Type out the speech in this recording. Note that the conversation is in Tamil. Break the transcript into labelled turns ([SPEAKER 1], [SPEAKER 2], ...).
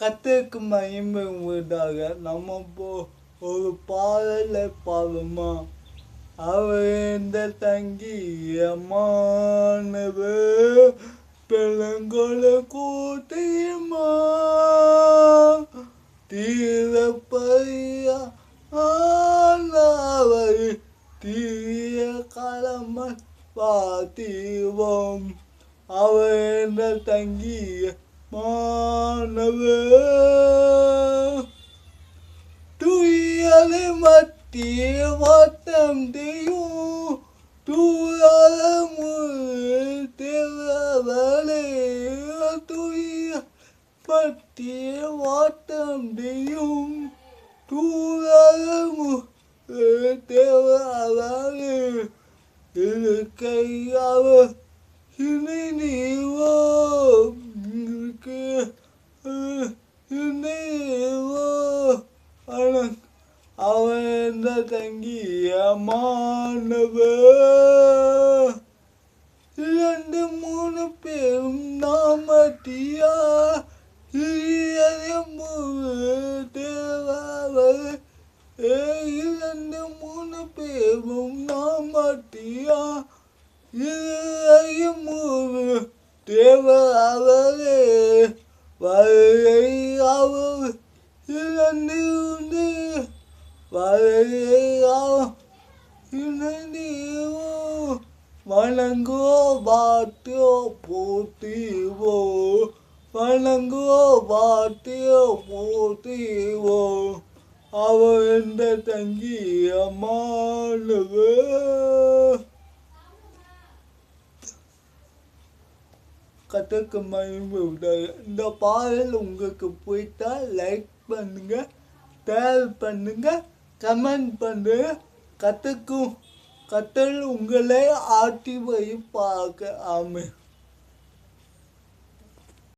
[SPEAKER 1] கத்திற்கு மகிமை உண்டாக. நம்ம போ ஒரு பாடலை பாடுமா? அவந்த தங்கியமானவு பெருங்கொல கூட்டியமா? தீரப்பையா ஆனவர் தீய களம பாத்தீவோம் அவந்த தங்கிய மாணவர் துயலை மத்திய வாட்டம் தெய்யும் தூரமு தேவலே துய மத்திய வாட்டம் தெய்யும் தூரமு தேவலே இருக்கையாவ இனி நீவோ தங்கிய மாணவ. இரண்டு மூணு பேரும் நாமத்தியா? தேவாவர் இரண்டு மூணு பேரும் நாமத்தியா? இறையும் மூணு தேவாவரே வரை அவர் இரண்டு வரையா வணங்கோ பாட்டியோ போட்டிவோ வணங்கோ பாட்டியோ போட்டிவோ அவர் எந்த தங்கி அம்மானவர் கற்றுக்கு மயம்பு உண்டாக இந்த பாடல் உங்களுக்கு போயிட்டா லைக் பண்ணுங்க ஷேர் பண்ணுங்க. கமெண்ட் பண்ணி கற்றுக்கும் கற்றல் உங்களை ஆட்டி வைப்பாக. ஆமை